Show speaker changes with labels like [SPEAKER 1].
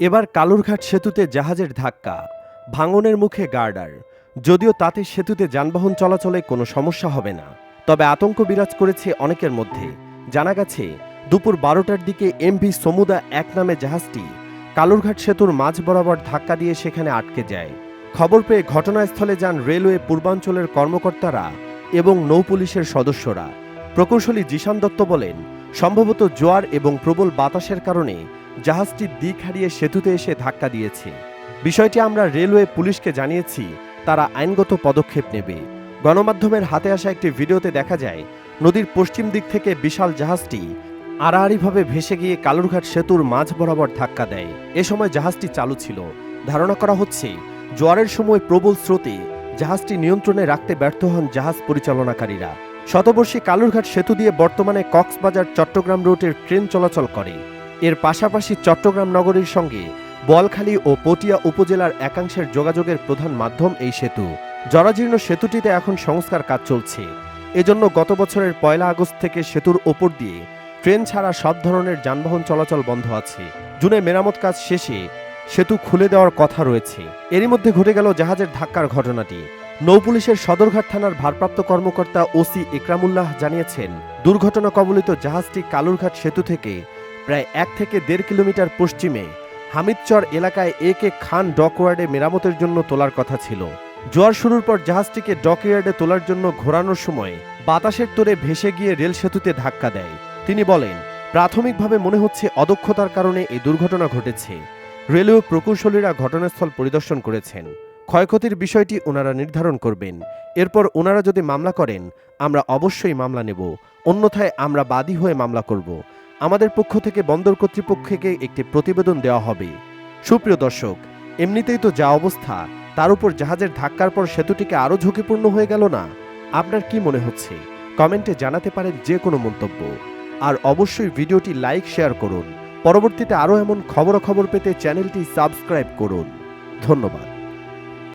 [SPEAKER 1] এবার কালুরঘাট সেতুতে জাহাজের ধাক্কা, ভাঙনের মুখে গার্ডার। যদিও তাতে সেতুতে যানবাহন চলাচলে কোনো সমস্যা হবে না, তবে আতঙ্ক বিরাজ করেছে অনেকের মধ্যে। জানা গেছে, দুপুর বারোটার দিকে এমভি সমুদা এক নামে জাহাজটি কালুরঘাট সেতুর মাঝ বরাবর ধাক্কা দিয়ে সেখানে আটকে যায়। খবর পেয়ে ঘটনাস্থলে যান রেলওয়ে পূর্বাঞ্চলের কর্মকর্তারা এবং নৌপুলিশের সদস্যরা। প্রকৌশলী জিশান দত্ত বলেন, সম্ভবত জোয়ার এবং প্রবল বাতাসের কারণে জাহাজটি দিক হারিয়ে সেতুতে এসে ধাক্কা দিয়েছে। বিষয়টি আমরা রেলওয়ে পুলিশকে জানিয়েছি, তারা আইনগত পদক্ষেপ নেবে। গণমাধ্যমের হাতে আসা একটি ভিডিওতে দেখা যায়, নদীর পশ্চিম দিক থেকে বিশাল জাহাজটি আড়াআড়িভাবে ভেসে গিয়ে কালুরঘাট সেতুর মাঝ বরাবর ধাক্কা দেয়। এ সময় জাহাজটি চালু ছিল। ধারণা করা হচ্ছে, জোয়ারের সময় প্রবল স্রোতে জাহাজটি নিয়ন্ত্রণে রাখতে ব্যর্থ হন জাহাজ পরিচালনাকারীরা। শতবর্ষী কালুরঘাট সেতু দিয়ে বর্তমানে কক্সবাজার চট্টগ্রাম রুটের ট্রেন চলাচল করে। এর পাশাপাশি চট্টগ্রাম নগরীর সঙ্গে বোয়ালখালী ও পটিয়া উপজেলার একাংশের যোগাযোগের প্রধান মাধ্যম এই সেতু। জরাজীর্ণ সেতুটিতে এখন সংস্কার কাজ চলছে। এজন্য গত বছরের পয়লা আগস্ট থেকে সেতুর ওপর দিয়ে ট্রেন ছাড়া সব ধরনের যানবাহন চলাচল বন্ধ আছে। জুনে মেরামত কাজ শেষে সেতু খুলে দেওয়ার কথা রয়েছে। এরই মধ্যে ঘটে গেল জাহাজের ধাক্কার ঘটনাটি। নৌপুলিশের সদরঘাট থানার ভারপ্রাপ্ত কর্মকর্তা ওসি ইকরামুল্লাহ জানিয়েছেন, দুর্ঘটনা কবলিত জাহাজটি কালুরঘাট সেতু থেকে প্রায় এক থেকে দেড় কিলোমিটার পশ্চিমে, হামিদচর এলাকায় এ কে খান ডকওয়ার্ডে মেরামতের জন্য তোলার কথা ছিল। জোয়ার শুরুর পর জাহাজটিকে ডকইয়ার্ডে তোলার জন্য ঘোরানোর সময় বাতাসের তোরে ভেসে গিয়ে রেল সেতুতে ধাক্কা দেয়। তিনি বলেন, প্রাথমিকভাবে মনে হচ্ছে অদক্ষতার কারণে এই দুর্ঘটনা ঘটেছে। রেলওয়ে প্রকৌশলীরা ঘটনাস্থল পরিদর্শন করেছেন। ক্ষয়ক্ষতির বিষয়টি ওনারা নির্ধারণ করবেন। এরপর ওনারা যদি মামলা করেন, আমরা অবশ্যই মামলা নেব। অন্যথায় আমরা বাদী হয়ে মামলা করব। আমাদের পক্ষ থেকে বন্দর কর্তৃপক্ষকে একটি প্রতিবেদন দেওয়া হবে। সুপ্রিয় দর্শক, এমনিতেই তো যা অবস্থা, তার উপর জাহাজের ধাক্কার পর সেতুটিকে আরও ঝুঁকিপূর্ণ হয়ে গেল না? আপনার কি মনে হচ্ছে? কমেন্টে জানাতে পারেন যে কোনো মন্তব্য। আর অবশ্যই ভিডিওটি লাইক, শেয়ার করুন। পরবর্তীতে আরও এমন খবরাখবর পেতে চ্যানেলটি সাবস্ক্রাইব করুন। ধন্যবাদ।